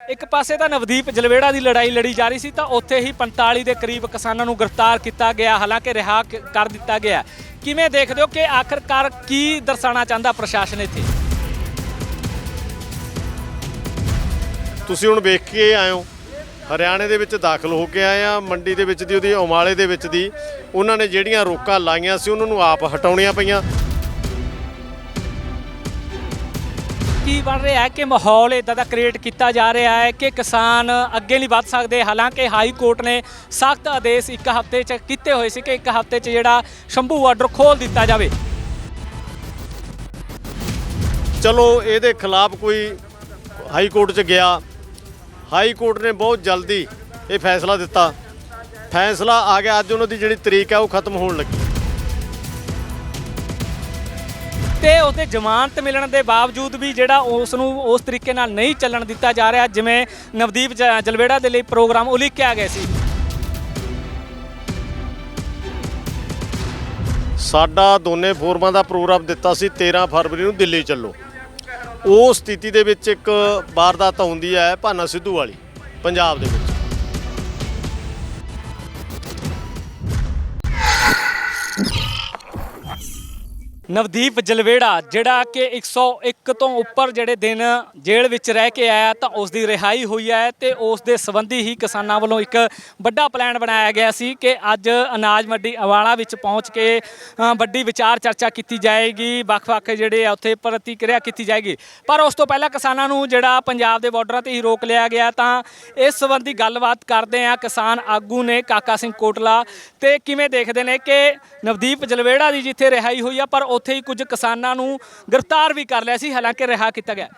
ਇੱਕ ਪਾਸੇ ਤਾਂ ਨਵਦੀਪ ਜਲਵੇੜਾ ਦੀ ਲੜਾਈ ਲੜੀ ਜਾ ਰਹੀ ਸੀ ਤਾਂ ਉੱਥੇ ਹੀ 45 ਦੇ ਕਰੀਬ ਕਿਸਾਨਾਂ ਨੂੰ ਗ੍ਰਿਫਤਾਰ ਕੀਤਾ ਗਿਆ, ਹਾਲਾਂਕਿ ਰਿਹਾ ਕਰ ਦਿੱਤਾ ਗਿਆ। ਕਿਵੇਂ ਦੇਖਦੇ ਹੋ ਕਿ ਆਖਰਕਾਰ ਕੀ ਦਰਸਾਉਣਾ ਚਾਹੁੰਦਾ ਪ੍ਰਸ਼ਾਸਨ ਇੱਥੇ? ਤੁਸੀਂ ਹੁਣ ਵੇਖ ਕੇ ਆਏ ਹੋ। ਹਰਿਆਣੇ ਦੇ ਵਿੱਚ ਦਾਖਲ ਹੋ ਕੇ ਆਏ ਆ, ਮੰਡੀ ਦੇ ਵਿੱਚ ਦੀ, ਉਹਦੀ ਉਮਾਲੇ ਦੇ ਵਿੱਚ ਦੀ। ਉਹਨਾਂ ਨੇ ਜਿਹੜੀਆਂ ਰੋਕਾਂ ਲਾਈਆਂ ਸੀ, ਉਹਨਾਂ ਨੂੰ ਆਪ ਹਟਾਉਣੀਆਂ ਪਈਆਂ। ਕੀ ਬਣ ਰਿਹਾ ਹੈ? ਕਿ ਮਾਹੌਲ ਇਦਾਂ ਦਾ ਕ੍ਰੀਏਟ ਕੀਤਾ ਜਾ ਰਿਹਾ ਹੈ ਕਿ ਕਿਸਾਨ ਅੱਗੇ ਨਹੀਂ ਵੱਧ ਸਕਦੇ? ਹਾਲਾਂਕਿ ਹਾਈ ਕੋਰਟ ਨੇ ਸਖਤ ਆਦੇਸ਼ ਇੱਕ ਹਫ਼ਤੇ 'ਚ ਕੀਤੇ ਹੋਏ ਸੀ ਕਿ ਇੱਕ ਹਫ਼ਤੇ 'ਚ ਜਿਹੜਾ ਸ਼ੰਭੂ ਬਾਰਡਰ ਖੋਲ ਦਿੱਤਾ ਜਾਵੇ। ਚਲੋ, ਇਹਦੇ ਖਿਲਾਫ ਕੋਈ ਹਾਈ ਕੋਰਟ 'ਚ ਗਿਆ। ਹਾਈ ਕੋਰਟ ਨੇ ਬਹੁਤ ਜਲਦੀ ਇਹ ਫੈਸਲਾ ਦਿੱਤਾ। ਫੈਸਲਾ ਆ ਗਿਆ। ਅੱਜ ਉਹਨਾਂ ਦੀ ਜਿਹੜੀ ਤਰੀਕ ਹੈ, ਉਹ ਖਤਮ ਹੋਣ ਲੱਗੀ। ਤੇ ਉਹਦੇ ਜ਼ਮਾਨਤ ਮਿਲਣ ਦੇ ਬਾਵਜੂਦ ਵੀ ਜਿਹੜਾ ਉਸ ਨੂੰ ਉਸ ਤਰੀਕੇ ਨਾਲ ਨਹੀਂ ਚੱਲਣ ਦਿੱਤਾ ਜਾ ਰਿਹਾ, ਜਿਵੇਂ ਨਵਦੀਪ ਜ- ਜਲਵੇੜਾ ਦੇ ਲਈ ਪ੍ਰੋਗਰਾਮ ਉਲੀਕਿਆ ਗਿਆ ਸੀ। ਸਾਡਾ ਦੋਨੇ ਫੋਰਮਾਂ ਦਾ ਪ੍ਰੋਗਰਾਮ ਦਿੱਤਾ ਸੀ 13 ਫਰਵਰੀ ਨੂੰ ਦਿੱਲੀ ਚੱਲੋ। ਉਹ ਸਥਿਤੀ ਦੇ ਵਿੱਚ ਇੱਕ ਵਾਰਦਾਤ ਹੁੰਦੀ ਹੈ ਭਾਨਾ ਸਿੱਧੂ ਵਾਲੀ, ਪੰਜਾਬ ਦੇ ਵਿੱਚ। ਨਵਦੀਪ ਜਲਵੇੜਾ, ਜਿਹੜਾ ਕਿ 101 ਤੋਂ ਉੱਪਰ ਜਿਹੜੇ ਦਿਨ ਜੇਲ੍ਹ ਵਿੱਚ ਰਹਿ ਕੇ ਆਇਆ ਤਾਂ ਉਸ ਦੀ ਰਿਹਾਈ ਹੋਈ ਹੈ ਤੇ ਉਸ ਦੇ ਸੰਬੰਧੀ ਹੀ ਕਿਸਾਨਾਂ ਵੱਲੋਂ ਇੱਕ ਵੱਡਾ ਪਲਾਨ ਬਣਾਇਆ ਗਿਆ ਸੀ ਕਿ ਅੱਜ ਅਨਾਜ ਮੰਡੀ ਅਵਾਲਾ ਵਿੱਚ ਪਹੁੰਚ ਕੇ ਵੱਡੀ ਵਿਚਾਰ ਚਰਚਾ ਕੀਤੀ ਜਾਏਗੀ, ਵੱਖ-ਵੱਖ ਜਿਹੜੇ ਆ ਉੱਥੇ ਪ੍ਰਤੀਕਿਰਿਆ ਕੀਤੀ ਜਾਏਗੀ। ਪਰ ਉਸ ਤੋਂ ਪਹਿਲਾਂ ਕਿਸਾਨਾਂ ਨੂੰ ਜਿਹੜਾ ਪੰਜਾਬ ਦੇ ਬਾਰਡਰਾਂ ਤੇ ਹੀ ਰੋਕ ਲਿਆ ਗਿਆ ਤਾਂ ਇਸ ਸੰਬੰਧੀ ਗੱਲਬਾਤ ਕਰਦੇ ਆ ਕਿਸਾਨ ਆਗੂ ਨੇ ਕਾਕਾ ਸਿੰਘ ਕੋਟਲਾ ਤੇ ਕਿਵੇਂ ਦੇਖਦੇ ਨੇ ਕਿ ਨਵਦੀਪ ਜਲਵੇੜਾ ਦੀ ਜਿੱਥੇ ਰਿਹਾਈ ਹੋਈ ਆ, ਪਰ ਉੱਥੇ ਹੀ ਕੁਝ ਕਿਸਾਨਾਂ ਨੂੰ ਗ੍ਰਿਫਤਾਰ ਵੀ ਕਰ ਲਿਆ ਸੀ, ਹਾਲਾਂਕਿ ਰਿਹਾ ਕੀਤਾ ਗਿਆ।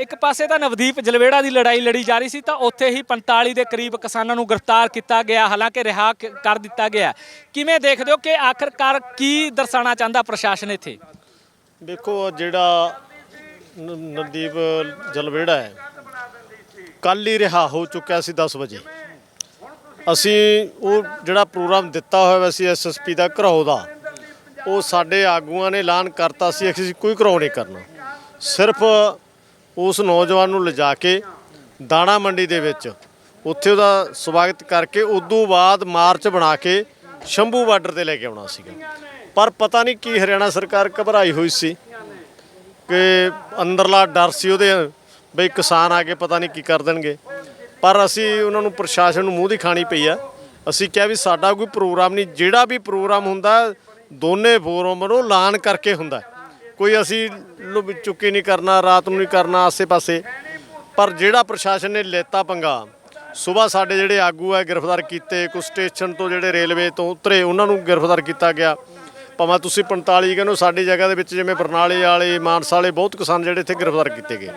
ਇੱਕ ਪਾਸੇ ਤਾਂ ਨਵਦੀਪ ਜਲਵੇੜਾ ਦੀ ਲੜਾਈ ਲੜੀ ਜਾ ਰਹੀ ਸੀ, ਤਾਂ ਉੱਥੇ ਹੀ 45 ਦੇ ਕਰੀਬ ਕਿਸਾਨਾਂ ਨੂੰ ਗ੍ਰਿਫਤਾਰ ਕੀਤਾ ਗਿਆ, ਹਾਲਾਂਕਿ ਰਿਹਾ ਕਰ ਦਿੱਤਾ ਗਿਆ। ਕਿਵੇਂ ਦੇਖਦੇ ਹੋ ਕਿ ਆਖਰਕਾਰ ਕੀ ਦਰਸਾਉਣਾ ਚਾਹੁੰਦਾ ਪ੍ਰਸ਼ਾਸਨ ਇੱਥੇ? ਦੇਖੋ, ਜਿਹੜਾ ਨਵਦੀਪ ਜਲਵੇੜਾ ਹੈ ਕੱਲ ਹੀ ਰਿਹਾ ਹੋ ਚੁੱਕਿਆ ਸੀ 10 ਵਜੇ। ਅਸੀਂ ਉਹ ਜਿਹੜਾ ਪ੍ਰੋਗਰਾਮ ਦਿੱਤਾ ਹੋਇਆ ਸੀ ਐਸਐਸਪੀ ਦਾ ਘਰਾਓ ਦਾ ਉਹ ਸਾਡੇ ਆਗੂਆਂ ਨੇ ਐਲਾਨ ਕਰਤਾ ਸੀ ਅਸੀਂ ਕੋਈ ਘਰੋ ਨਹੀਂ ਕਰਨਾ। ਸਿਰਫ ਉਸ ਨੌਜਵਾਨ ਨੂੰ ਲਿਜਾ ਕੇ ਦਾਣਾ ਮੰਡੀ ਦੇ ਵਿੱਚ ਉੱਥੇ ਉਹਦਾ ਸਵਾਗਤ ਕਰਕੇ ਉਦੋਂ ਬਾਅਦ ਮਾਰਚ ਬਣਾ ਕੇ ਸ਼ੰਭੂ ਬਾਰਡਰ ਤੇ ਲੈ ਕੇ ਆਉਣਾ ਸੀਗਾ। ਪਰ ਪਤਾ ਨਹੀਂ ਕੀ ਹਰਿਆਣਾ ਸਰਕਾਰ ਘਬਰਾਈ ਹੋਈ ਸੀ ਕਿ ਅੰਦਰਲਾ ਡਰ ਸੀ ਉਹਦੇ, ਬਈ ਕਿਸਾਨ ਆ ਕੇ ਪਤਾ ਨਹੀਂ ਕੀ ਕਰ ਦੇਣਗੇ। ਪਰ ਅਸੀਂ ਉਹਨਾਂ ਨੂੰ ਪ੍ਰਸ਼ਾਸਨ ਨੂੰ ਮੂੰਹ ਦੀ ਖਾਣੀ ਪਈ ਆ। ਅਸੀਂ ਕਿਹਾ ਵੀ ਸਾਡਾ ਕੋਈ ਪ੍ਰੋਗਰਾਮ ਨਹੀਂ, ਜਿਹੜਾ ਵੀ ਪ੍ਰੋਗਰਾਮ ਹੁੰਦਾ ਦੋਨੇ ਫੋਰਮ ਨੂੰ ਐਲਾਨ ਕਰਕੇ ਹੁੰਦਾ ਕੋਈ ਅਸੀਂ ਲੁ- ਚੁੱਕੀ ਨਹੀਂ ਕਰਨਾ ਰਾਤ ਨੂੰ ਨਹੀਂ ਕਰਨਾ ਆਸੇ-ਪਾਸੇ। ਪਰ ਜਿਹੜਾ ਪ੍ਰਸ਼ਾਸਨ ਨੇ ਲੈਤਾ ਪੰਗਾ ਸਵੇਰ ਸਾਡੇ ਜਿਹੜੇ ਆਗੂ ਆ ਗ੍ਰਿਫਤਾਰ ਕੀਤੇ ਕੁਝ ਸਟੇਸ਼ਨ ਤੋਂ ਜਿਹੜੇ ਰੇਲਵੇ ਤੋਂ ਉਤਰੇ ਉਹਨਾਂ ਨੂੰ ਗ੍ਰਿਫਤਾਰ ਕੀਤਾ ਗਿਆ। ਭਾਵੇਂ ਤੁਸੀਂ 45 ਕਹਿੰਦੇ ਹੋ, ਸਾਡੀ ਜਗ੍ਹਾ ਦੇ ਵਿੱਚ ਜਿਵੇਂ ਬਰਨਾਲੇ ਵਾਲੇ ਮਾਨਸਾ ਵਾਲੇ ਬਹੁਤ ਕਿਸਾਨ ਜਿਹੜੇ ਇੱਥੇ ਗ੍ਰਿਫਤਾਰ ਕੀਤੇ ਗਏ।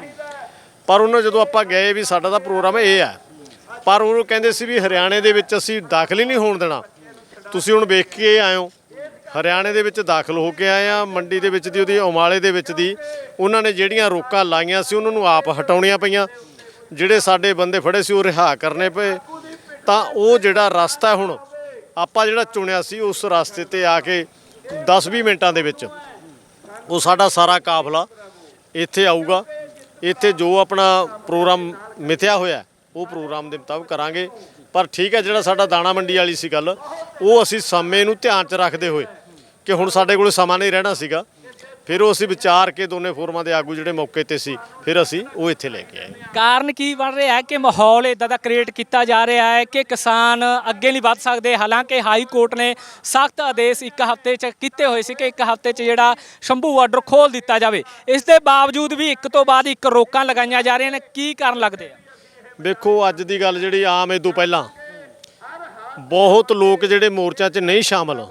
ਪਰ ਉਹਨਾਂ ਜਦੋਂ ਆਪਾਂ ਗਏ ਵੀ ਸਾਡਾ ਤਾਂ ਪ੍ਰੋਗਰਾਮ ਇਹ ਹੈ ਪਰ ਉਹ ਕਹਿੰਦੇ ਸੀ ਵੀ ਹਰਿਆਣੇ ਦੇ ਵਿੱਚ ਅਸੀਂ ਦਾਖਲ ਹੀ ਨਹੀਂ ਹੋਣ ਦੇਣਾ। ਤੁਸੀਂ ਹੁਣ ਵੇਖ ਕੇ ਆਏ ਹੋ ਹਰਿਆਣੇ ਦੇ ਵਿੱਚ ਦਾਖਲ ਹੋ ਕੇ ਆਏ ਆ ਮੰਡੀ ਦੇ ਵਿੱਚ ਦੀ, ਉਹਦੀ ਉਮਾਲੇ ਦੇ ਵਿੱਚ ਦੀ। ਉਹਨਾਂ ਨੇ ਜਿਹੜੀਆਂ ਰੋਕਾਂ ਲਾਈਆਂ ਸੀ, ਉਹਨਾਂ ਨੂੰ ਆਪ ਹਟਾਉਣੀਆਂ ਪਈਆਂ। ਜਿਹੜੇ ਸਾਡੇ ਬੰਦੇ ਫੜੇ ਸੀ, ਉਹ ਰਿਹਾ ਕਰਨੇ ਪਏ। ਤਾਂ ਉਹ ਜਿਹੜਾ ਰਸਤਾ ਹੁਣ ਆਪਾਂ ਜਿਹੜਾ ਚੁਣਿਆ ਸੀ, ਉਸ ਰਸਤੇ ਤੇ ਆ ਕੇ 10-20 ਮਿੰਟਾਂ ਦੇ ਵਿੱਚ ਉਹ ਸਾਡਾ ਸਾਰਾ ਕਾਫਲਾ ਇੱਥੇ ਆਊਗਾ। ਇੱਥੇ ਜੋ ਆਪਣਾ ਪ੍ਰੋਗਰਾਮ ਮਿਥਿਆ ਹੋਇਆ, ਉਹ ਪ੍ਰੋਗਰਾਮ ਦੇ ਮੁਤਾਬਕ ਕਰਾਂਗੇ। ਪਰ ਠੀਕ ਹੈ, ਜਿਹੜਾ ਸਾਡਾ ਦਾਣਾ ਮੰਡੀ ਵਾਲੀ ਸੀ ਗੱਲ, ਉਹ ਅਸੀਂ ਸਮੇਂ ਨੂੰ ਧਿਆਨ 'ਚ ਰੱਖਦੇ ਹੋਏ ਕਿ ਹੁਣ ਸਾਡੇ ਕੋਲ ਸਮਾਂ ਨਹੀਂ ਰਹਿਣਾ ਸੀਗਾ। ਫਿਰ ਉਹ ਅਸੀਂ ਵਿਚਾਰ ਕੇ ਦੋਨੇ ਫੋਰਮਾਂ ਦੇ ਆਗੂ ਜਿਹੜੇ ਮੌਕੇ ਤੇ ਸੀ ਫਿਰ ਅਸੀਂ ਉਹ ਇੱਥੇ ਲੈ ਕੇ ਆਏ। ਕਾਰਨ ਕੀ ਬਣ ਰਿਹਾ ਹੈ ਕਿ ਮਾਹੌਲ ਇਦਾਂ ਦਾ ਕ੍ਰੀਏਟ ਕੀਤਾ ਜਾ ਰਿਹਾ ਹੈ ਕਿ ਕਿਸਾਨ ਅੱਗੇ ਨਹੀਂ ਵੱਧ ਸਕਦੇ? ਹਾਲਾਂਕਿ ਹਾਈ ਕੋਰਟ ਨੇ ਸਖਤ ਆਦੇਸ਼ ਇੱਕ ਹਫ਼ਤੇ 'ਚ ਕੀਤੇ ਹੋਏ ਸੀ ਕਿ ਇੱਕ ਹਫ਼ਤੇ 'ਚ ਜਿਹੜਾ ਸ਼ੰਭੂ ਬਾਰਡਰ ਖੋਲ ਦਿੱਤਾ ਜਾਵੇ। ਇਸ ਦੇ ਬਾਵਜੂਦ ਵੀ ਇੱਕ ਤੋਂ ਬਾਅਦ ਇੱਕ ਰੋਕਾਂ ਲਗਾਈਆਂ ਜਾ ਰਹੀਆਂ ਨੇ। ਕੀ ਕਾਰਨ ਲੱਗਦੇ ਆ? ਵੇਖੋ ਅੱਜ ਦੀ ਗੱਲ ਜਿਹੜੀ ਆਮ ਇਹ ਤੋਂ ਪਹਿਲਾਂ ਬਹੁਤ ਲੋਕ ਜਿਹੜੇ ਮੋਰਚਾ 'ਚ ਨਹੀਂ ਸ਼ਾਮਲ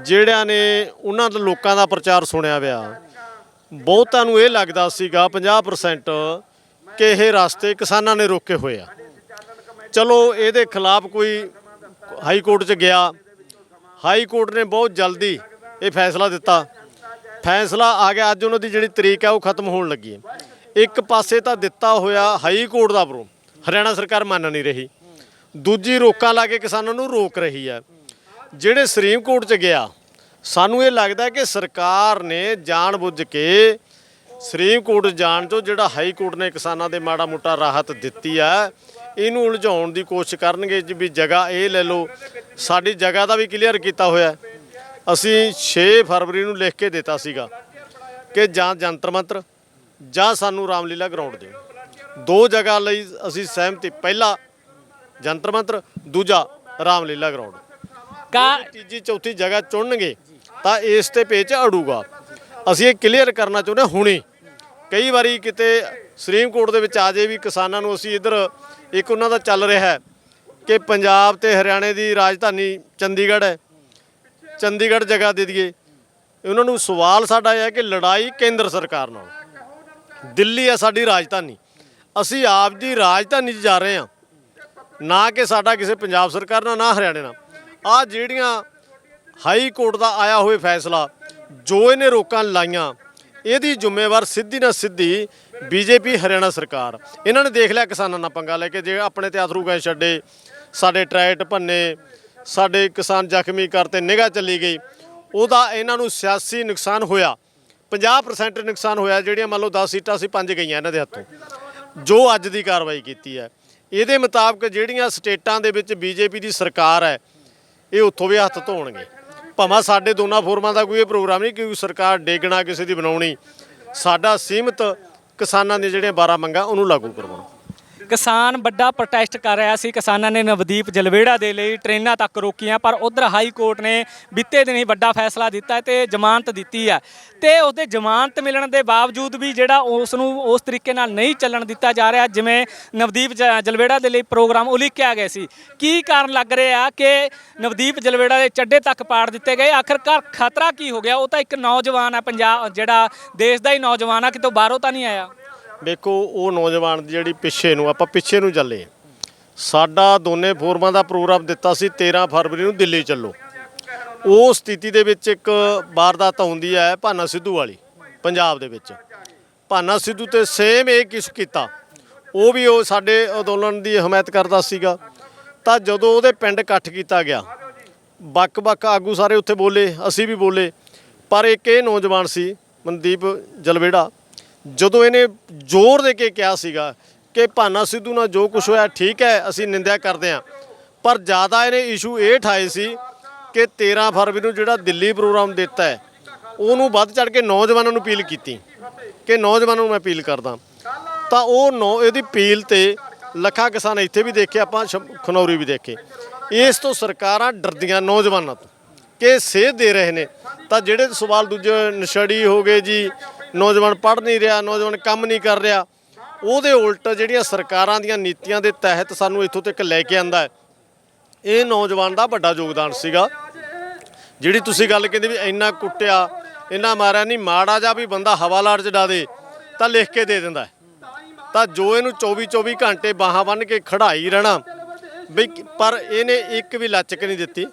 ਜਿਹੜਿਆਂ ਨੇ ਉਹਨਾਂ ਦੇ ਲੋਕਾਂ ਦਾ ਪ੍ਰਚਾਰ ਸੁਣਿਆ ਵਿਆ ਬਹੁਤਾਂ ਨੂੰ ਇਹ ਲੱਗਦਾ ਸੀਗਾ 50% ਕਿ ਇਹ ਰਸਤੇ ਕਿਸਾਨਾਂ ਨੇ ਰੋਕੇ ਹੋਏ ਆ। ਚਲੋ, ਇਹਦੇ ਖਿਲਾਫ ਕੋਈ ਹਾਈ ਕੋਰਟ 'ਚ ਗਿਆ। ਹਾਈ ਕੋਰਟ ਨੇ ਬਹੁਤ ਜਲਦੀ ਇਹ ਫੈਸਲਾ ਦਿੱਤਾ। ਫੈਸਲਾ ਆ ਗਿਆ, ਅੱਜ ਉਹਨਾਂ ਦੀ ਜਿਹੜੀ ਤਰੀਕ ਹੈ ਉਹ ਖਤਮ ਹੋਣ ਲੱਗੀ ਹੈ। ਇੱਕ ਪਾਸੇ ਤਾਂ ਦਿੱਤਾ ਹੋਇਆ ਹਾਈ ਕੋਰਟ ਦਾ ਬਰੋ ਹਰਿਆਣਾ ਸਰਕਾਰ ਮੰਨ ਨਹੀਂ ਰਹੀ। ਦੂਜੀ ਰੋਕਾਂ ਲਾ ਕੇ ਕਿਸਾਨਾਂ ਨੂੰ ਰੋਕ ਰਹੀ ਹੈ। ਜਿਹੜੇ ਸਰੀਮ ਕੋਰਟ 'ਚ ਗਿਆ, ਸਾਨੂੰ ਇਹ ਲੱਗਦਾ ਕਿ ਸਰਕਾਰ ਨੇ ਜਾਣਬੁੱਝ ਕੇ ਸਰੀਮ ਕੋਰਟ ਜਾਣ ਤੋਂ ਜਿਹੜਾ ਹਾਈ ਕੋਰਟ ਨੇ ਕਿਸਾਨਾਂ ਦੇ ਮਾੜਾ ਮੋਟਾ ਰਾਹਤ ਦਿੱਤੀ ਆ, ਇਹਨੂੰ ਉਲਝਾਉਣ ਦੀ ਕੋਸ਼ਿਸ਼ ਕਰਨਗੇ ਜੀ ਵੀ ਜਗ੍ਹਾ ਇਹ ਲੈ ਲਓ, ਸਾਡੀ ਜਗ੍ਹਾ ਦਾ ਵੀ ਕਲੀਅਰ ਕੀਤਾ ਹੋਇਆ। ਅਸੀਂ 6 ਫਰਵਰੀ ਨੂੰ ਲਿਖ ਕੇ ਦਿੱਤਾ ਸੀਗਾ ਕਿ ਜਾਂ ਜੰਤਰ ਮੰਤਰ ਜਾਂ ਸਾਨੂੰ ਰਾਮਲੀਲਾ ਗਰਾਊਂਡ ਦਿਓ। ਦੋ ਜਗ੍ਹਾ ਲਈ ਅਸੀਂ ਸਹਿਮਤੀ, ਪਹਿਲਾ ਜੰਤਰ ਮੰਤਰ, ਦੂਜਾ ਰਾਮਲੀਲਾ ਗਰਾਊਂਡ। ਕਾ ਤੀਜੀ ਚੌਥੀ ਜਗ੍ਹਾ ਚੁਣਨਗੇ, ਤਾਂ ਇਸ ਤੇ ਪੇਚ ਅੜੂਗਾ। ਅਸੀਂ ਇਹ ਕਲੀਅਰ ਕਰਨਾ ਚਾਹੁੰਦੇ ਹਾਂ ਹੁਣੇ। ਕਈ ਵਾਰੀ ਕਿਤੇ ਸੁਪਰੀਮ ਕੋਰਟ ਦੇ ਵਿੱਚ ਆ ਜੇ ਵੀ ਕਿਸਾਨਾਂ ਨੂੰ ਅਸੀਂ ਇਧਰ, ਇੱਕ ਉਹਨਾਂ ਦਾ ਚੱਲ ਰਿਹਾ ਹੈ ਕਿ ਪੰਜਾਬ ਤੇ ਹਰਿਆਣੇ ਦੀ ਰਾਜਧਾਨੀ ਚੰਡੀਗੜ੍ਹ ਹੈ। ਚੰਡੀਗੜ੍ਹ ਜਗ੍ਹਾ ਦੇ ਦਈਏ। ਉਹਨਾਂ ਨੂੰ ਸਵਾਲ ਸਾਡਾ ਇਹ ਹੈ ਕਿ ਲੜਾਈ ਕੇਂਦਰ ਸਰਕਾਰ ਨਾਲ। ਦਿੱਲੀ ਹੈ ਸਾਡੀ ਰਾਜਧਾਨੀ। ਅਸੀਂ ਆਪ ਦੀ ਰਾਜਧਾਨੀ 'ਚ ਜਾ ਰਹੇ ਹਾਂ। ਨਾ ਕਿ ਸਾਡਾ ਕਿਸੇ ਪੰਜਾਬ ਸਰਕਾਰ ਨਾਲ, ਨਾ ਹਰਿਆਣੇ ਨਾਲ। ਆ ਜਿਹੜੀਆਂ ਹਾਈ ਕੋਰਟ ਦਾ ਆਇਆ ਹੋਏ ਫੈਸਲਾ, ਜੋ ਇਹਨੇ ਰੋਕਾਂ ਲਾਈਆਂ, ਇਹਦੀ ਜ਼ਿੰਮੇਵਾਰ ਸਿੱਧੀ ਨਾ ਸਿੱਧੀ ਬੀਜੇਪੀ ਹਰਿਆਣਾ ਸਰਕਾਰ। ਇਹਨਾਂ ਨੇ ਦੇਖ ਲਿਆ ਕਿਸਾਨਾਂ ਨਾਲ ਪੰਗਾ ਲੈ ਕੇ, ਜੇ ਆਪਣੇ ਤੇ ਅਥਰੂ ਗਏ ਛੱਡੇ, ਸਾਡੇ ਟਰੈਕਟ ਭੰਨੇ, ਸਾਡੇ ਕਿਸਾਨ ਜ਼ਖਮੀ ਕਰਤੇ, ਨਿਗਾਹ ਚੱਲੀ ਗਈ, ਉਹਦਾ ਇਹਨਾਂ ਨੂੰ ਸਿਆਸੀ ਨੁਕਸਾਨ ਹੋਇਆ 50% ਨੁਕਸਾਨ ਹੋਇਆ, ਜਿਹੜੀਆਂ ਮੰਨ ਲਓ 10 ਸੀਟਾਂ ਸੀ, ਪੰਜ ਗਈਆਂ ਇਹਨਾਂ ਦੇ ਹੱਥੋਂ। ਜੋ ਅੱਜ ਦੀ ਕਾਰਵਾਈ ਕੀਤੀ ਹੈ। ਇਹਦੇ ਮੁਤਾਬਕ ਜਿਹੜੀਆਂ ਸਟੇਟਾਂ ਦੇ ਵਿੱਚ ਬੀਜੇਪੀ ਦੀ ਸਰਕਾਰ ਹੈ ਇਹ ਉੱਥੋਂ ਵੀ ਹੱਥ ਧੋਣਗੇ। ਭਾਵੇਂ ਸਾਡੇ ਦੋਨਾਂ ਫੋਰਮਾਂ ਦਾ ਕੋਈ ਇਹ ਪ੍ਰੋਗਰਾਮ ਨਹੀਂ ਕਿ ਸਰਕਾਰ ਡੇਗਣਾ ਕਿਸੇ ਦੀ ਬਣਾਉਣੀ। ਸਾਡਾ ਸੀਮਤ ਕਿਸਾਨਾਂ ਦੀਆਂ ਜਿਹੜੀਆਂ 12 ਮੰਗਾਂ, ਉਹਨੂੰ ਲਾਗੂ ਕਰਵਾਉਣਾ। ਕਿਸਾਨ ਵੱਡਾ ਪ੍ਰੋਟੈਸਟ ਕਰ ਰਿਹਾ ਸੀ। ਕਿਸਾਨਾਂ ਨੇ ਨਵਦੀਪ ਜਲਵੇੜਾ ਦੇ ਲਈ ਟ੍ਰੇਨਾਂ ਤੱਕ ਰੋਕੀਆਂ, ਪਰ ਉਧਰ ਹਾਈ ਕੋਰਟ ਨੇ ਬੀਤੇ ਦਿਨੀ ਵੱਡਾ ਫੈਸਲਾ ਦਿੱਤਾ ਹੈ ਤੇ ਜ਼ਮਾਨਤ ਦਿੱਤੀ ਆ ਤੇ ਉਹਦੇ ਜ਼ਮਾਨਤ ਮਿਲਣ ਦੇ ਬਾਵਜੂਦ ਵੀ ਜਿਹੜਾ ਉਸ ਨੂੰ ਉਸ ਤਰੀਕੇ ਨਾਲ ਨਹੀਂ ਚੱਲਣ ਦਿੱਤਾ ਜਾ ਰਿਹਾ, ਜਿਵੇਂ ਨਵਦੀਪ ਜ- ਜਲਵੇੜਾ ਦੇ ਲਈ ਪ੍ਰੋਗਰਾਮ ਉਲੀਕਿਆ ਗਿਆ ਸੀ। ਕੀ ਕਾਰਨ ਲੱਗ ਰਿਹਾ ਕਿ ਨਵਦੀਪ ਜਲਵੇੜਾ ਦੇ ਚੱਡੇ ਤੱਕ ਪਾੜ ਦਿੱਤੇ ਗਏ? ਆਖਰਕਾਰ ਖਤਰਾ ਕੀ ਹੋ ਗਿਆ? ਉਹ ਤਾਂ ਇੱਕ ਨੌਜਵਾਨ ਹੈ ਪੰਜਾਬ, ਜਿਹੜਾ ਦੇਸ਼ ਦਾ ਹੀ ਨੌਜਵਾਨ ਆ, ਕਿਤੋਂ ਬਾਹਰੋਂ ਤਾਂ ਨਹੀਂ ਆਇਆ? ਵੇਖੋ ਉਹ ਨੌਜਵਾਨ ਦੀ ਜਿਹੜੀ ਪਿੱਛੇ ਨੂੰ ਆਪਾਂ ਪਿੱਛੇ ਨੂੰ ਚੱਲੇ ਸਾਡਾ ਦੋਨੇ ਫੋਰਮਾਂ ਦਾ ਪ੍ਰੋਗਰਾਮ ਦਿੱਤਾ ਸੀ 13 ਫਰਵਰੀ ਨੂੰ ਦਿੱਲੀ ਚੱਲੋ। ਉਹ ਸਥਿਤੀ ਦੇ ਵਿੱਚ ਇੱਕ ਵਾਰਦਾਤ ਹੁੰਦੀ ਹੈ ਭਾਨਾ ਸਿੱਧੂ ਵਾਲੀ, ਪੰਜਾਬ ਦੇ ਵਿੱਚ। ਭਾਨਾ ਸਿੱਧੂ ਤੇ ਸੇਮ ਇਹ ਕਿਸ ਕੀਤਾ। ਉਹ ਵੀ ਉਹ ਸਾਡੇ ਅੰਦੋਲਨ ਦੀ ਹਮਾਇਤ ਕਰਦਾ ਸੀਗਾ। ਤਾਂ ਜਦੋਂ ਉਹਦੇ ਪਿੰਡ ਇਕੱਠ ਕੀਤਾ ਗਿਆ, ਵੱਖ-ਵੱਖ ਆਗੂ ਸਾਰੇ ਉੱਥੇ ਬੋਲੇ, ਅਸੀਂ ਵੀ ਬੋਲੇ। ਪਰ ਇੱਕ ਇਹ ਨੌਜਵਾਨ ਸੀ, ਮਨਦੀਪ ਜਲਵੇੜਾ ਜਦੋਂ ਇਹਨੇ ਜ਼ੋਰ ਦੇ ਕੇ ਕਿਹਾ ਸੀਗਾ ਕਿ ਭਾਨਾ ਸਿੱਧੂ ਨਾਲ ਜੋ ਕੁਝ ਹੋਇਆ, ਠੀਕ ਹੈ, ਅਸੀਂ ਨਿੰਦਿਆ ਕਰਦੇ ਹਾਂ। ਪਰ ਜ਼ਿਆਦਾ ਇਹਨੇ ਇਸ਼ੂ ਇਹ ਠਾਏ ਸੀ ਕਿ 13 ਫਰਵਰੀ ਨੂੰ ਜਿਹੜਾ ਦਿੱਲੀ ਪ੍ਰੋਗਰਾਮ ਦਿੱਤਾ ਹੈ, ਉਹਨੂੰ ਵੱਧ ਚੜ ਕੇ ਨੌਜਵਾਨਾਂ ਨੂੰ ਅਪੀਲ ਕੀਤੀ, ਕਿ ਨੌਜਵਾਨਾਂ ਨੂੰ ਮੈਂ ਅਪੀਲ ਕਰਦਾ ਤਾਂ ਉਹ ਨੌ, ਇਹਦੀ ਅਪੀਲ ਤੇ ਲੱਖਾਂ ਕਿਸਾਨ ਇੱਥੇ ਵੀ ਦੇਖੇ, ਆਪਾਂ ਸ਼ਮ- ਖਨੌਰੀ ਵੀ ਦੇਖੇ। ਇਸ ਤੋਂ ਸਰਕਾਰਾਂ ਡਰਦੀਆਂ ਨੌਜਵਾਨਾਂ ਤੋਂ, ਕਿ ਸੇਧ ਦੇ ਰਹੇ ਨੇ। ਤਾਂ ਜਿਹੜੇ ਸਵਾਲ ਦੂਜੇ ਨਸ਼ੜੀ ਹੋ ਗਏ ਜੀ ਨੌਜਵਾਨ ਪੜ੍ਹ ਨਹੀਂ ਰਿਹਾ, ਨੌਜਵਾਨ ਕੰਮ ਨਹੀਂ ਕਰ ਰਿਹਾ। ਉਹਦੇ ਉਲਟ ਜਿਹੜੀਆਂ ਸਰਕਾਰਾਂ ਦੀਆਂ ਨੀਤੀਆਂ ਦੇ ਤਹਿਤ ਸਾਨੂੰ ਇੱਥੋਂ ਤੱਕ ਲੈ ਕੇ ਆਂਦਾ ਇਹ ਨੌਜਵਾਨ ਦਾ ਵੱਡਾ ਯੋਗਦਾਨ ਸੀਗਾ। ਜਿਹੜੀ ਤੁਸੀਂ ਗੱਲ ਕਹਿੰਦੇ ਵੀ ਇੰਨਾ ਕੁੱਟਿਆ, ਇੰਨਾ ਮਾਰਿਆ, ਨਹੀਂ, ਮਾੜਾ ਜਾ ਵੀ ਬੰਦਾ ਹਵਾਲਾਟ ਚ ਡਾ ਦੇ, ਤਾਂ ਲਿਖ ਕੇ ਦੇ ਦਿੰਦਾ ਤਾਂ ਜੋ ਇਹਨੂੰ 24 24 ਘੰਟੇ ਬਾਹਾਂ ਬੰਨ ਕੇ ਖੜਾਈ ਰਹਿਣਾ ਵੀ ਪਰ ਇਹਨੇ ਇੱਕ ਵੀ ਲਚਕ ਨਹੀਂ ਦਿੱਤੀ।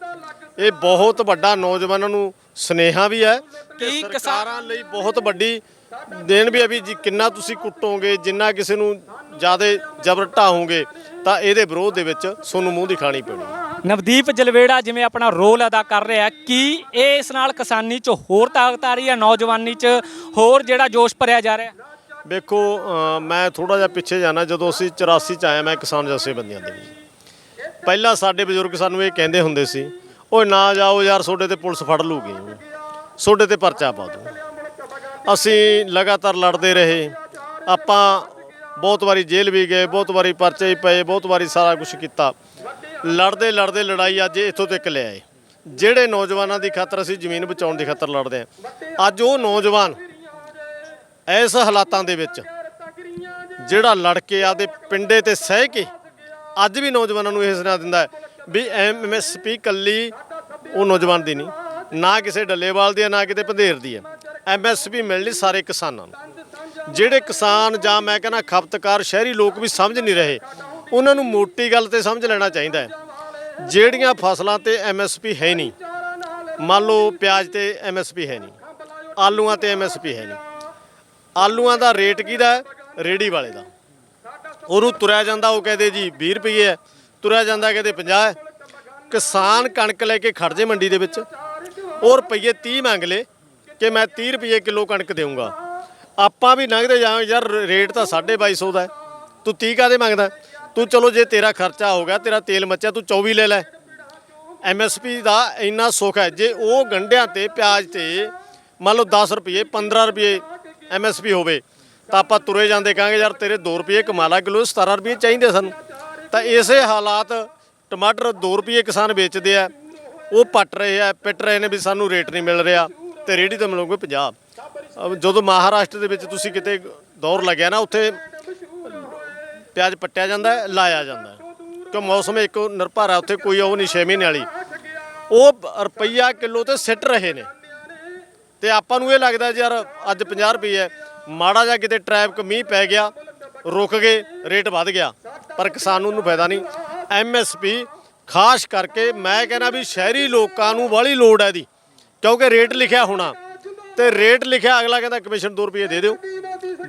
ਇਹ ਬਹੁਤ ਵੱਡਾ ਨੌਜਵਾਨਾਂ ਨੂੰ ਸਨੇਹਾ ਵੀ ਹੈ। ਕੀ ਕਿਸਾਨ- ਸਰਕਾਰਾਂ ਲਈ ਬਹੁਤ ਵੱਡੀ ਦੇਣ ਵੀ ਹੈ ਵੀ ਜੀ ਕਿੰਨਾ ਤੁਸੀਂ ਕੁੱਟੋਗੇ ਜਿੰਨਾ ਕਿਸੇ ਨੂੰ ਜ਼ਿਆਦਾ ਜ਼ਬਰ ਢਾਹੋਗੇ ਤਾਂ ਇਹਦੇ ਵਿਰੋਧ ਦੇ ਵਿੱਚ ਤੁਹਾਨੂੰ ਮੂੰਹ ਦਿਖਾਣੀ ਪੈਣੀ। ਨਵਦੀਪ ਜਲਵੇੜਾ ਜਿਵੇਂ ਆਪਣਾ ਰੋਲ ਅਦਾ ਕਰ ਰਿਹਾ ਹੈ, ਕੀ ਇਹ ਇਸ ਨਾਲ ਕਿਸਾਨੀ 'ਚ ਹੋਰ ਤਾਕਤ ਆ ਰਹੀ ਹੈ ਨੌਜਵਾਨੀ 'ਚ ਹੋਰ ਜਿਹੜਾ ਜੋਸ਼ ਭਰਿਆ ਜਾ ਰਿਹਾ? ਵੇਖੋ ਮੈਂ ਥੋੜਾ ਜਿਹਾ ਪਿੱਛੇ ਜਾਣਾ ਜਦੋਂ ਅਸੀਂ 84 ਚ ਆਇਆ ਮੈਂ ਕਿਸਾਨ ਜਥੇਬੰਦੀਆਂ ਦੇ ਵਿੱਚ। ਪਹਿਲਾਂ ਸਾਡੇ ਬਜ਼ੁਰਗ ਸਾਨੂੰ ਇਹ ਕਹਿੰਦੇ ਹੁੰਦੇ ਸੀ ਓਏ ਨਾ ਜਾਓ ਯਾਰ ਤੁਹਾਡੇ ਤੇ ਪੁਲਿਸ ਫੜ ਲੂਗੀ। ਤੁਹਾਡੇ ਤੇ ਪਰਚਾ ਪਾ ਦੂ। ਅਸੀਂ ਲਗਾਤਾਰ ਲੜਦੇ ਰਹੇ। ਆਪਾਂ ਬਹੁਤ ਵਾਰੀ ਜੇਲ੍ਹ ਵੀ ਗਏ, ਬਹੁਤ ਵਾਰੀ ਪਰਚੇ ਵੀ ਪਏ, ਬਹੁਤ ਵਾਰੀ ਸਾਰਾ ਕੁਝ ਕੀਤਾ। ਲੜਦੇ ਲੜਦੇ ਲੜਾਈ ਅੱਜ ਇੱਥੋਂ ਤੱਕ ਲੈ ਆਏ। ਜਿਹੜੇ ਨੌਜਵਾਨਾਂ ਦੀ ਖਾਤਰ ਅਸੀਂ ਜ਼ਮੀਨ ਬਚਾਉਣ ਦੀ ਖਾਤਰ ਲੜਦੇ ਹਾਂ। ਅੱਜ ਉਹ ਨੌਜਵਾਨ ਇਸ ਹਾਲਾਤਾਂ ਦੇ ਵਿੱਚ, ਜਿਹੜਾ ਲੜ ਕੇ ਆਦੇ ਪਿੰਡੇ ਤੇ ਸਹਿ ਕੇ ਅੱਜ ਵੀ ਨੌਜਵਾਨਾਂ ਨੂੰ ਇਹ ਸੁਣਾ ਦਿੰਦਾ ਹੈ ਵੀ ਐਮਐਸਪੀ ਕੱਲੀ ਉਹ ਨੌਜਵਾਨ ਦੀ ਨਹੀਂ, ਨਾ ਕਿਸੇ ਡੱਲੇਵਾਲ ਦੀ ਹੈ, ਨਾ ਕਿਤੇ ਪੰਧੇਰ ਦੀ ਹੈ। ਐਮਐਸਪੀ ਮਿਲਣੀ ਸਾਰੇ ਕਿਸਾਨਾਂ ਨੂੰ। ਜਿਹੜੇ ਕਿਸਾਨ ਜਾਂ ਮੈਂ ਕਹਿੰਦਾ ਖਪਤਕਾਰ ਸ਼ਹਿਰੀ ਲੋਕ ਵੀ ਸਮਝ ਨਹੀਂ ਰਹੇ, ਉਹਨਾਂ ਨੂੰ ਮੋਟੀ ਗੱਲ ਤੇ ਸਮਝ ਲੈਣਾ ਚਾਹੀਦਾ ਹੈ। ਜਿਹੜੀਆਂ ਫਸਲਾਂ ਤੇ ਐਮਐਸਪੀ ਹੈ ਨਹੀਂ, ਮੰਨ ਲਓ ਪਿਆਜ਼ ਤੇ ਐਮਐਸਪੀ ਹੈ ਨਹੀਂ, ਆਲੂਆਂ ਤੇ ਐਮਐਸਪੀ ਹੈ ਨਹੀਂ, ਆਲੂਆਂ ਦਾ ਰੇਟ ਕਿਹਦਾ ਹੈ? ਰੇੜੀ ਵਾਲੇ ਦਾ। ਉਹਨੂੰ ਤੁਰਿਆ ਜਾਂਦਾ, ਉਹ ਕਹਦੇ ਜੀ 20 ਰੁਪਏ ਹੈ। ਤੁਰਿਆ ਜਾਂਦਾ ਕਦੇ 50 ਕਿਸਾਨ ਕਣਕ ਲੈ ਕੇ ਖੜ ਜੇ ਮੰਡੀ ਦੇ ਵਿੱਚ ਉਹ ਰੁਪਏ 30 ਮੰਗ ਲੇ ਕਿ ਮੈਂ 30 ਰੁਪਏ ਕਿਲੋ ਕਣਕ ਦੇਵਾਂਗਾ ਆਪਾਂ ਵੀ ਲੰਘਦੇ ਜਾਵਾਂ ਯਾਰ ਰੇਟ ਤਾਂ 2250 ਦਾ ਤੂੰ 30 ਕਾਦੇ ਮੰਗਦਾ? ਤੂੰ ਚਲੋ ਜੇ ਤੇਰਾ ਖਰਚਾ ਹੋ ਗਿਆ, ਤੇਰਾ ਤੇਲ ਮੱਚਿਆ, ਤੂੰ 24 ਲੈ ਲੈ। ਐਮਐਸਪੀ ਦਾ ਇੰਨਾ ਸੁੱਖ ਹੈ, ਜੇ ਉਹ ਗੰਢਿਆਂ ਤੇ, ਪਿਆਜ਼ ਤੇ ਮੰਨ ਲਓ 10 ਰੁਪਏ 15 ਰੁਪਏ ਐਮਐਸਪੀ ਹੋਵੇ, ਤਾਂ ਆਪਾਂ ਤੁਰੇ ਜਾਂਦੇ ਕਹਾਂਗੇ, ਯਾਰ ਤੇਰੇ 2 ਰੁਪਏ ਕਮਾਲਾ ਕਿਲੋ 17 ਰੁਪਏ ਚਾਹੀਦੇ ਸਾਨੂੰ। ਤਾਂ ਇਸੇ ਹਾਲਾਤ ਟਮਾਟਰ 2 ਰੁਪਏ ਕਿਸਾਨ ਵੇਚਦੇ ਆ, ਉਹ ਪੱਟ ਰਹੇ ਆ, ਪਿੱਟ ਰਹੇ ਨੇ ਵੀ ਸਾਨੂੰ ਰੇਟ ਨਹੀਂ ਮਿਲ ਰਿਹਾ ਤੇ ਰੇੜੀ ਤਾਂ ਮਿਲੋਗੇ 50 ਜਦੋਂ ਮਹਾਰਾਸ਼ਟਰ ਦੇ ਵਿੱਚ ਤੁਸੀਂ ਕਿਤੇ ਦੌਰ ਲੱਗਿਆ ਨਾ, ਉੱਥੇ ਪਿਆਜ਼ ਪੱਟਿਆ ਜਾਂਦਾ ਹੈ, ਲਾਇਆ ਜਾਂਦਾ ਹੈ। ਕਿਉਂ ਮੌਸਮ ਇੱਕ ਨਿਰਭਰ ਹੈ ਉੱਥੇ ਕੋਈ ਉਹ ਨਹੀਂ 6 ਮਹੀਨੇ ਵਾਲੀ। ਉਹ ਰੁਪਈਆ ਕਿਲੋ ਤੇ ਸਿੱਟ ਰਹੇ ਨੇ। ਤੇ ਆਪਾਂ ਨੂੰ ਇਹ ਲੱਗਦਾ ਜੀ ਯਾਰ, ਅੱਜ 50 ਰੁਪਏ ਹੈ, ਮਾੜਾ ਜਿਹਾ ਕਿਤੇ ਟ੍ਰੈਫਿਕ ਮੀਂਹ ਪੈ ਗਿਆ ਰੁਕ ਗਏ, ਰੇਟ ਵੱਧ ਗਿਆ। ਪਰ ਕਿਸਾਨ ਨੂੰ ਫਾਇਦਾ ਨਹੀਂ। ਐਮਐਸਪੀ ਖਾਸ ਕਰਕੇ ਮੈਂ ਕਹਿੰਦਾ ਵੀ ਸ਼ਹਿਰੀ ਲੋਕਾਂ ਨੂੰ ਵਾਲੀ ਲੋੜ ਹੈ ਦੀ ਕਿਉਂਕਿ ਰੇਟ ਲਿਖਿਆ ਹੋਣਾ। ਤੇ ਰੇਟ ਲਿਖਿਆ, ਅਗਲਾ ਕਹਿੰਦਾ ਕਮਿਸ਼ਨ 2 ਰੁਪਏ ਦੇ ਦਿਓ।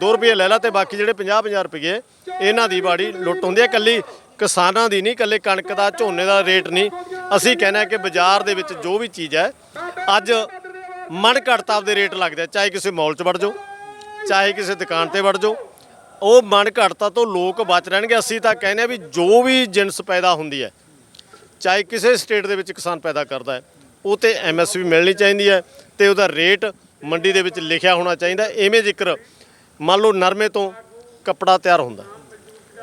2 ਰੁਪਏ ਲੈ ਲਾ ਤੇ ਬਾਕੀ ਜਿਹੜੇ 50 50 ਰੁਪਏ, ਇਹਨਾਂ ਦੀ ਬਾੜੀ ਲੁੱਟ ਹੁੰਦੀ ਹੈ। ਕੱਲੀ ਕਿਸਾਨਾਂ ਦੀ ਨਹੀਂ ਕੱਲੇ ਕਣਕ ਦਾ, ਝੋਨੇ ਦਾ ਰੇਟ ਨਹੀਂ। ਅਸੀਂ ਕਹਿੰਦੇ ਕਿ ਬਾਜ਼ਾਰ ਦੇ ਵਿੱਚ ਜੋ ਵੀ ਚੀਜ਼ ਹੈ, ਅੱਜ ਮਨ ਘੜਤਾ ਆਪਦੇ ਰੇਟ ਲੱਗਦੇ ਚਾਹੇ ਕਿਸੇ ਮਾਲ 'ਚ ਵੜ ਜਾਓ, ਚਾਹੇ ਕਿਸੇ ਦੁਕਾਨ ਤੇ ਵੜ ਜਾਓ। ਉਹ ਮਨ ਘੜਤਾ ਤੋਂ ਲੋਕ ਬਚ ਰਹਿਣਗੇ। ਅਸੀਂ ਤਾਂ ਕਹਿੰਦੇ ਆ ਵੀ ਜੋ ਵੀ ਜਿੰਸ ਪੈਦਾ ਹੁੰਦੀ ਹੈ, ਚਾਹੇ ਕਿਸੇ ਸਟੇਟ ਦੇ ਵਿੱਚ ਕਿਸਾਨ ਪੈਦਾ ਕਰਦਾ ਹੈ, ਉਹ ਤੇ ਐਮਐਸਪੀ ਮਿਲਣੀ ਚਾਹੀਦੀ ਹੈ ਤੇ ਉਹਦਾ ਰੇਟ ਮੰਡੀ ਦੇ ਵਿੱਚ ਲਿਖਿਆ ਹੋਣਾ ਚਾਹੀਦਾ ਹੈ। ਇਵੇਂ ਜ਼ਿਕਰ ਮੰਨ ਲਓ ਨਰਮੇ ਤੋਂ ਕੱਪੜਾ ਤਿਆਰ ਹੁੰਦਾ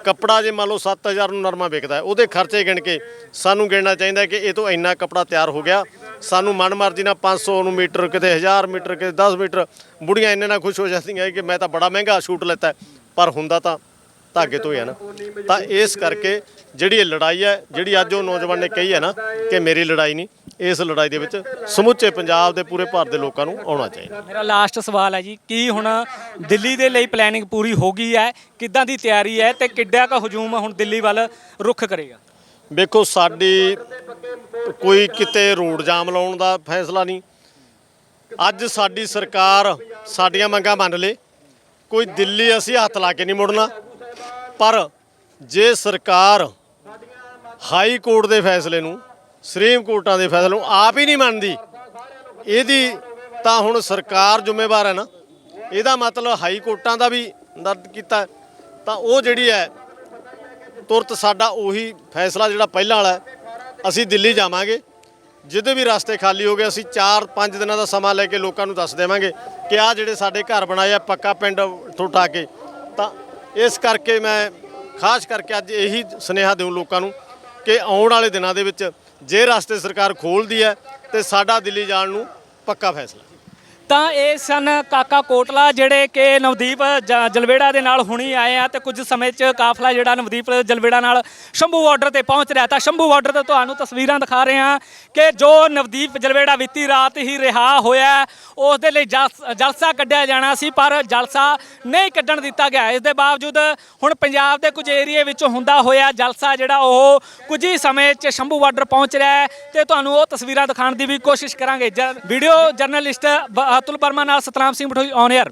ਕੱਪੜਾ ਜੇ ਮੰਨ ਲਓ 7000 ਨੂੰ ਨਰਮਾ ਵਿਕਦਾ ਉਹਦੇ ਖਰਚੇ ਗਿਣ ਕੇ ਸਾਨੂੰ ਗਿਣਨਾ ਚਾਹੀਦਾ ਕਿ ਇਹ ਤੋਂ ਇੰਨਾ ਕੱਪੜਾ ਤਿਆਰ ਹੋ ਗਿਆ। ਸਾਨੂੰ ਮਨਮਰਜ਼ੀ ਨਾਲ 500 ਨੂੰ ਮੀਟਰ, ਕਿਤੇ 1000 ਮੀਟਰ, ਕਿਤੇ 10 ਮੀਟਰ, ਬੁੜੀਆਂ ਇੰਨੇ ਨਾਲ ਖੁਸ਼ ਹੋ ਜਾਂਦੀਆਂ ਕਿ ਮੈਂ ਤਾਂ ਬੜਾ ਮਹਿੰਗਾ ਸ਼ੂਟ ਲੈਤਾ ਪਰ ਹੁੰਦਾ ਤਾਂ ਧਾਗੇ ਤੋਂ ਹੀ ਹੈ ਨਾ। ਤਾਂ ਇਸ ਕਰਕੇ ਜਿਹੜੀ ਇਹ ਲੜਾਈ ਹੈ ਜਿਹੜੀ ਅੱਜ ਉਹ ਨੌਜਵਾਨ ਨੇ ਕਹੀ ਹੈ ਨਾ ਕਿ ਮੇਰੀ ਲੜਾਈ ਨਹੀਂ ਇਸ ਲੜਾਈ ਦੇ ਵਿੱਚ ਸਮੁੱਚੇ ਪੰਜਾਬ ਦੇ ਪੂਰੇ ਭਾਰਤ ਦੇ ਲੋਕਾਂ ਨੂੰ ਆਉਣਾ ਚਾਹੀਦਾ। ਮੇਰਾ ਲਾਸਟ ਸਵਾਲ ਹੈ ਜੀ ਕੀ ਹੁਣ ਦਿੱਲੀ ਦੇ ਲਈ ਪਲੈਨਿੰਗ ਪੂਰੀ ਹੋ ਗਈ ਹੈ ਕਿੱਦਾਂ ਦੀ ਤਿਆਰੀ ਹੈ ਤੇ ਕਿੱਡਾ ਕੁ ਹਜੂਮ ਹੁਣ ਦਿੱਲੀ ਵੱਲ ਰੁੱਖ ਕਰੇਗਾ? ਵੇਖੋ ਸਾਡੀ ਕੋਈ ਕਿਤੇ ਰੋਡ ਜਾਮ ਲਾਉਣ ਦਾ ਫੈਸਲਾ ਨਹੀਂ। ਅੱਜ ਸਾਡੀ ਸਰਕਾਰ ਸਾਡੀਆਂ ਮੰਗਾਂ ਮੰਨ ਲੇ ਕੋਈ ਦਿੱਲੀ ਅਸੀਂ ਹੱਥ ਲਾ ਕੇ ਨਹੀਂ ਮੁੜਨਾ। ਪਰ ਜੇ ਸਰਕਾਰ ਹਾਈ ਕੋਰਟ ਦੇ ਫੈਸਲੇ ਨੂੰ, ਸੁਪਰੀਮ ਕੋਰਟਾਂ ਦੇ ਫੈਸਲੇ ਨੂੰ ਆਪ ਹੀ ਨਹੀਂ ਮੰਨਦੀ, ਇਹਦੀ ਤਾਂ ਹੁਣ ਸਰਕਾਰ ਜ਼ਿੰਮੇਵਾਰ ਹੈ ਨਾ। ਇਹਦਾ ਮਤਲਬ ਹਾਈ ਕੋਰਟਾਂ ਦਾ ਵੀ ਦਰਦ ਕੀਤਾ। ਤਾਂ ਉਹ ਜਿਹੜੀ ਹੈ, ਤੁਰਤ ਸਾਡਾ ਉਹੀ ਫੈਸਲਾ ਜਿਹੜਾ ਪਹਿਲਾਂ ਵਾਲਾ ਅਸੀਂ ਦਿੱਲੀ ਜਾਵਾਂਗੇ। ਜਿਹਦੇ ਵੀ ਰਸਤੇ ਖਾਲੀ ਹੋ ਗਏ, ਅਸੀਂ 4-5 ਦਿਨਾਂ ਦਾ ਸਮਾਂ ਲੈ ਕੇ ਲੋਕਾਂ ਨੂੰ ਦੱਸ ਦੇਵਾਂਗੇ ਕਿ ਆ ਜਿਹੜੇ ਸਾਡੇ ਘਰ ਬਣਾਏ ਆ, ਪੱਕਾ ਪਿੰਡ ਤੋਂ ਉਠਾ ਕੇ। ਤਾਂ ਇਸ ਕਰਕੇ ਮੈਂ ਖਾਸ ਕਰਕੇ ਅੱਜ ਇਹੀ ਸੁਨੇਹਾ ਦਿਉ ਲੋਕਾਂ ਨੂੰ ਕਿ ਆਉਣ ਵਾਲੇ ਦਿਨਾਂ ਦੇ ਵਿੱਚ ਜੇ ਰਸਤੇ ਸਰਕਾਰ ਖੋਲਦੀ ਹੈ, ਤੇ ਸਾਡਾ ਦਿੱਲੀ ਜਾਣ ਨੂੰ ਪੱਕਾ ਫੈਸਲਾ। ਤਾਂ ਇਹ ਸਨ ਕਾਕਾ ਕੋਟਲਾ ਜਿਹੜੇ ਕਿ ਨਵਦੀਪ ਜ- ਜਲਵੇੜਾ ਦੇ ਨਾਲ ਹੁਣੀ ਆਏ ਆ ਤੇ ਕੁਝ ਸਮੇਂ 'ਚ ਕਾਫਲਾ ਜਿਹੜਾ ਨਵਦੀਪ ਜਲਵੇੜਾ ਨਾਲ ਸ਼ੰਭੂ ਬਾਰਡਰ ਤੇ ਪਹੁੰਚ ਰਿਹਾ ਤਾਂ ਸ਼ੰਭੂ ਬਾਰਡਰ ਤੇ ਤੁਹਾਨੂੰ ਤਸਵੀਰਾਂ ਦਿਖਾ ਰਹੇ ਹਾਂ ਕਿ ਜੋ ਨਵਦੀਪ ਜਲਵੇੜਾ ਵਿੱਤੀ ਰਾਤ ਹੀ ਰਿਹਾ ਹੋਇਆ ਉਸ ਦੇ ਲਈ ਜਲਸ- ਜਲਸਾ ਕੱਢਿਆ ਜਾਣਾ ਸੀ, ਪਰ ਜਲਸਾ ਨਹੀਂ ਕੱਢਣ ਦਿੱਤਾ ਗਿਆ। ਇਸ ਦੇ ਬਾਵਜੂਦ ਹੁਣ ਪੰਜਾਬ ਦੇ ਕੁਝ ਏਰੀਏ ਵਿੱਚ ਹੁੰਦਾ ਹੋਇਆ ਜਲਸਾ ਜਿਹੜਾ ਉਹ ਕੁਝ ਹੀ ਸਮੇਂ 'ਚ ਸ਼ੰਭੂ ਬਾਰਡਰ ਪਹੁੰਚ ਰਿਹਾ ਹੈ ਤੇ ਤੁਹਾਨੂੰ ਉਹ ਤਸਵੀਰਾਂ ਦਿਖਾਉਣ ਦੀ ਵੀ ਕੋਸ਼ਿਸ਼ ਕਰਾਂਗੇ। ਜ- ਵੀਡੀਓ ਜਰਨਲਿਸਟ ਬ- ਅਤੁਲ ਪਰਮਾ ਨਾਲ ਸਤਨਾਮ ਸਿੰਘ ਬਠੋਈ ਔਨ 에ਅਰ